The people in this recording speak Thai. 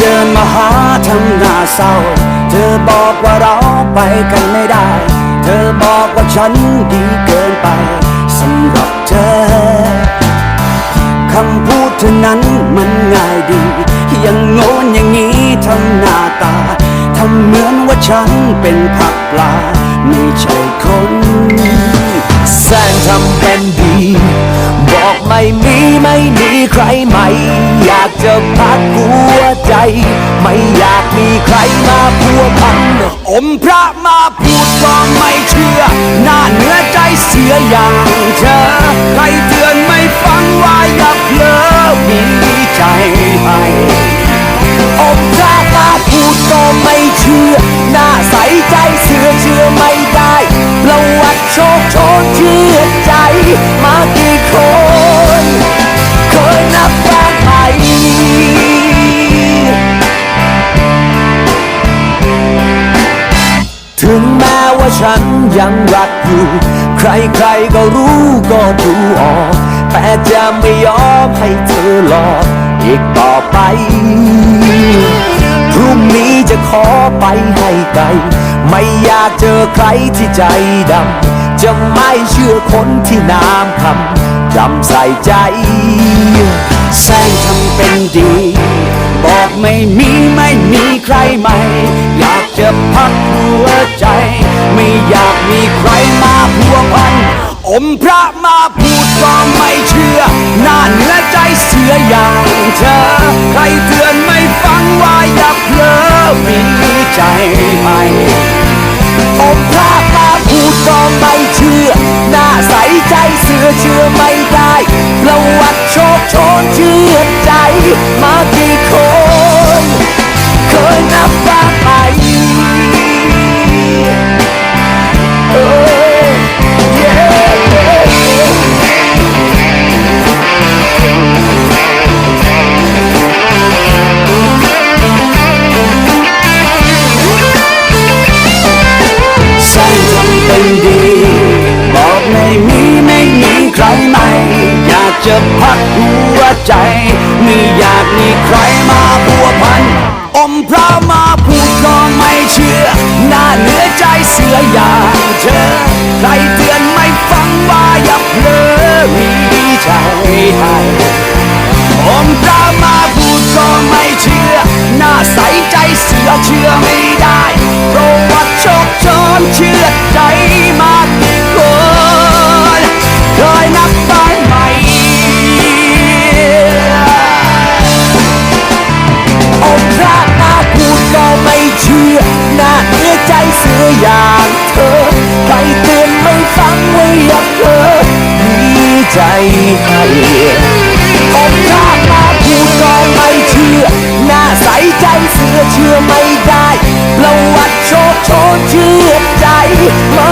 ดินมาหาทำหน้าเศร้า เธอบอกว่าเราไปกันไม่ได้ เธอบอกว่าฉันดีเกินไปสำหรับเธอคำพูดเธอนั้นมันง่ายดี ยังโง่นอย่างนี้ทำหน้าตาทำเหมือนว่าฉันเป็นผักปลา ไม่ใช่คน แสงทำเป็นดี บอกไม่มีไม่มีใครใหม่ อยากจะพักหัวใจ ไม่อยากมีใครมาพัวพันอมพระมาพูดก็ไม่เชื่อ หน้าเนื้อใจเสียอย่างเธอ ใครเตือนไม่ฟังว่าอย่าเพลอมีใจให้อมพระมาพูดก็ไม่เชื่อ หน้าใสใจเชื่อเชื่อไม่ได้ประวัติโชคโชนชื่อ ว่าฉันยังรักอยู่ ใครๆก็รู้ก็ดูออก แต่จะไม่ยอมให้เธอหลอกอีกต่อไป พรุ่งนี้จะขอไปให้ไกล ไม่อยากเจอใครที่ใจดำ จะไม่เชื่อคนที่น้ำคำจำใส่ใจ แสงทำเป็นดี บอกไม่มีไม่มีใครใหม่ อยาก จะพักหัวใจ ไม่อยากมีใครมาพัวพัน อมพระมาพูดก็ไม่เชื่อหน้าเนื้อใจเสืออย่างเธอ ใครเตือนไม่ฟังว่าอย่าเพลอมีใจให้อมพระมาพูดก็ไม่เชื่อ หน้าใสใจเสือเชื่อไม่ได้ประวัติโชคโชนเชื่อใจมา จะพักหัวใจ ไม่อยากมีใครมาพัวพัน อมพรำ ให้ผมชอบมาพูดก็ไม่เชื่อ หน้าใสใจเสือเชื่อไม่ได้ ประวัติโชคโชนเชื่อใจมา